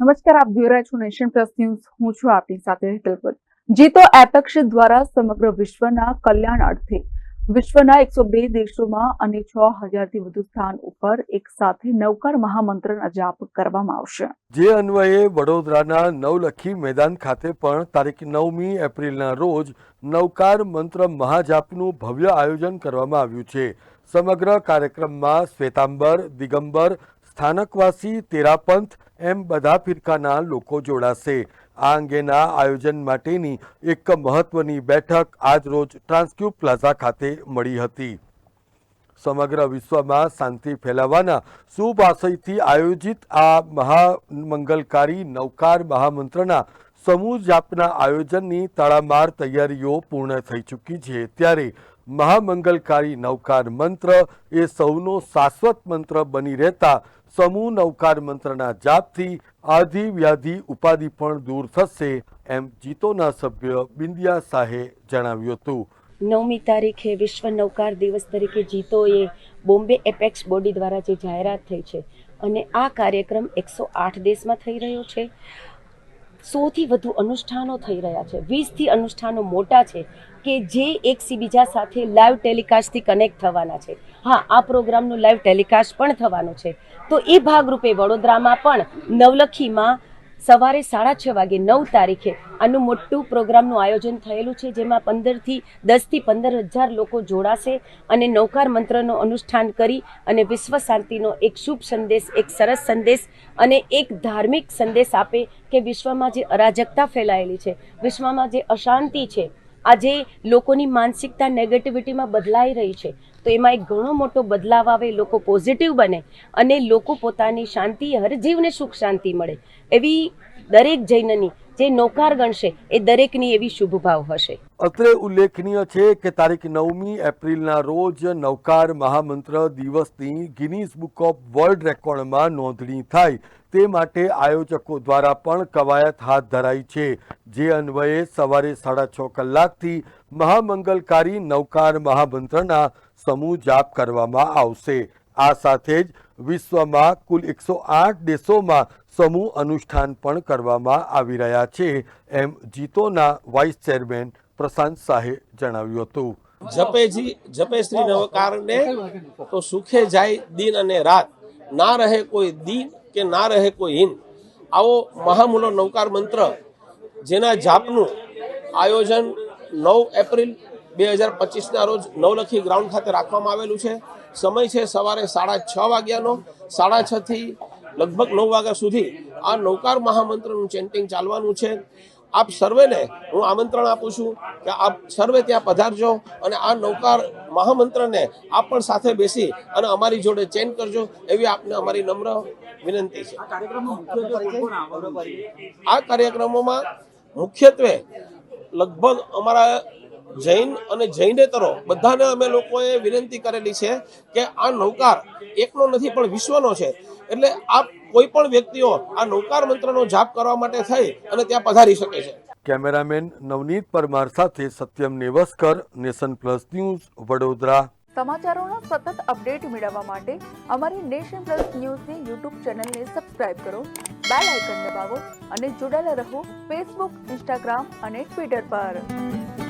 નમસ્કાર, આપ જોઈ રહ્યા છો નેશન પ્લસ ન્યૂઝ. હું છું આપની સાથે હેતલ જીતો એપેક્ષ દ્વારા સમગ્ર વિશ્વના કલ્યાણ અર્થે. વિશ્વના એકસો બે દેશોમાં અને છ હજારથી વધુ સ્થાન ઉપર એક સાથે નવકાર મહામંત્રના જાપ કરવામાં આવશે. જે અન્વયે વડોદરાના નવલખી મેદાન ખાતે પણ તારીખ નવમી એપ્રિલના રોજ નવકાર મંત્ર મહાજાપનું ભવ્ય આયોજન કરવામાં આવ્યું છે. સમગ્ર કાર્યક્રમમાં શ્વેતાંબર, દિગંબર સ્થાનકવાસી, તેરાપંથ એમ બધા ફિરકાના લોકો જોડાશે. આ અંગેના આયોજન માટેની એક મહત્વની બેઠક આજરોજ ટ્રાન્સક્યુબ પ્લાઝા ખાતે મળી હતી. સમગ્ર વિશ્વમાં શાંતિ ફેલાવવાના શુભ આશયથી આયોજિત આ મહામંગલકારી નવકાર મહામંત્રના સમૂહ જાપના આયોજનની તડામાર તૈયારીઓ પૂર્ણ થઈ ચૂકી છે. ત્યારે મહામંગલકારી નવકાર મંત્ર એ સૌનો શાશ્વત મંત્ર બની રહેતા સમૂહ નવકાર મંત્રના જાપથી આધિ વ્યાધિ ઉપાધિ પણ દૂર થશે એમ જીતોના સભ્ય બિંદિયા શાહે જણાવ્યું હતું. નવમી તારીખે વિશ્વ નૌકાર દિવસ તરીકે જીતોએ બોમ્બે એપેક્સ બોડી દ્વારા જે જાહેરાત થઈ છે અને આ કાર્યક્રમ એકસો આઠ દેશમાં થઈ રહ્યો છે. સોથી વધુ અનુષ્ઠાનો થઈ રહ્યા છે. વીસથી અનુષ્ઠાનો મોટા છે કે જે એકબીજા બીજા સાથે લાઈવ ટેલિકાસ્ટથી કનેક્ટ થવાના છે. હા, આ પ્રોગ્રામનું લાઈવ ટેલિકાસ્ટ પણ થવાનું છે. તો એ ભાગરૂપે વડોદરામાં પણ નવલખીમાં સવારે સાડા છ વાગે નવ તારીખે આનું મોટું પ્રોગ્રામનું આયોજન થયેલું છે, જેમાં પંદરથી દસથી પંદર હજાર લોકો જોડાશે અને નૌકાર મંત્રનો અનુષ્ઠાન કરી અને વિશ્વ શાંતિનો એક શુભ સંદેશ, એક સરસ સંદેશ અને એક ધાર્મિક સંદેશ આપે કે વિશ્વમાં જે અરાજકતા ફેલાયેલી છે, વિશ્વમાં જે અશાંતિ છે આજે લોકોની માનસિકતા નેગેટિવિટીમાં બદલાઈ રહી છે. તો એમાં એક ઘણો મોટો બદલાવ આવે લોકો પોઝિટિવ બને અને લોકો પોતાની શાંતિ, હર જીવને સુખ શાંતિ મળે. એવી દરેક જૈનની જે નૌકાર ગણશે, એ દરેકની એવી શુભ ભાવ હશે. અત્રે ઉલ્લેખનીય છે કે તારીખ નવમી એપ્રિલના રોજ નવકાર મહામંત્ર દિવસની ગિનીઝ બુક ઓફ વર્લ્ડ રેકોર્ડમાં નોંધણી થાય. તે માટે આયોજકો દ્વારા પણ કવાયત હાથ ધરાઈ છે. જે અન્વયે સવારે સાડા છ કલાકથી મહામંગલકારી નવકાર મહામંત્રના સમૂહ જાપ કરવામાં આવશે. આ સાથે જ વિશ્વમાં કુલ એકસો આઠ દેશોમાં સમૂહ અનુષ્ઠાન પણ કરવામાં આવી રહ્યા છે, એમ જીતોના વાઇસ ચેરમેન પ્રશાંત શાહે જણાવ્યું હતું. જપેજી જપે શ્રી નવકારને તો સુખે જાય દિન અને રાત, ના રહે કોઈ દિન કે ના રહે કોઈ હિન. આવો મહામૂલો નવકાર મંત્ર, જેના જાપનું આયોજન નવ એપ્રિલ બે હજાર પચીસના રોજ નવલખી ગ્રાઉન્ડ ખાતે રાખવામાં આવેલું છે. સમય છે સવારે સાડા છ વાગ્યાનો. સાડા છથી લગભગ નવ વાગ્યા સુધી આ નૌકાર મહામંત્રનું ચેન્ટિંગ ચાલવાનું છે. આપ સર્વેને હું આમંત્રણ આપું છું કે આપ સર્વે ત્યાં પધારજો અને આ નૌકાર મહામંત્રને આપ પણ સાથે બેસી અને અમારી જોડે ચેન કરજો એવી આપને અમારી નમ્ર વિનંતી છે. આ કાર્યક્રમોમાં મુખ્યત્વે લગભગ અમારા જૈન અને જૈનેતરો બધાને અમે લોકોએ વિનંતી કરેલી છે કે આ નૌકાર એકનો નથી પણ વિશ્વનો છે. એટલે આ કોઈ પણ વ્યક્તિઓ આ નૌકાર મંત્રનો જાપ કરવા માટે થઈ અને ત્યાં પધારી શકે છે. કેમેરામેન નવનીત પરમાર સાથે Satyam Nevaskar Nation Plus News Vadodara. સમાચારોના સતત અપડેટ મેળવવા માટે અમારી નેશન પ્લસ ન્યૂઝની યુટ્યુબ ચેનલને સબસ્ક્રાઇબ કરો બેલ આઇકન દબાવો અને જોડાયેલા રહો ફેસબુક ઇન્સ્ટાગ્રામ અને ટ્વિટર પર.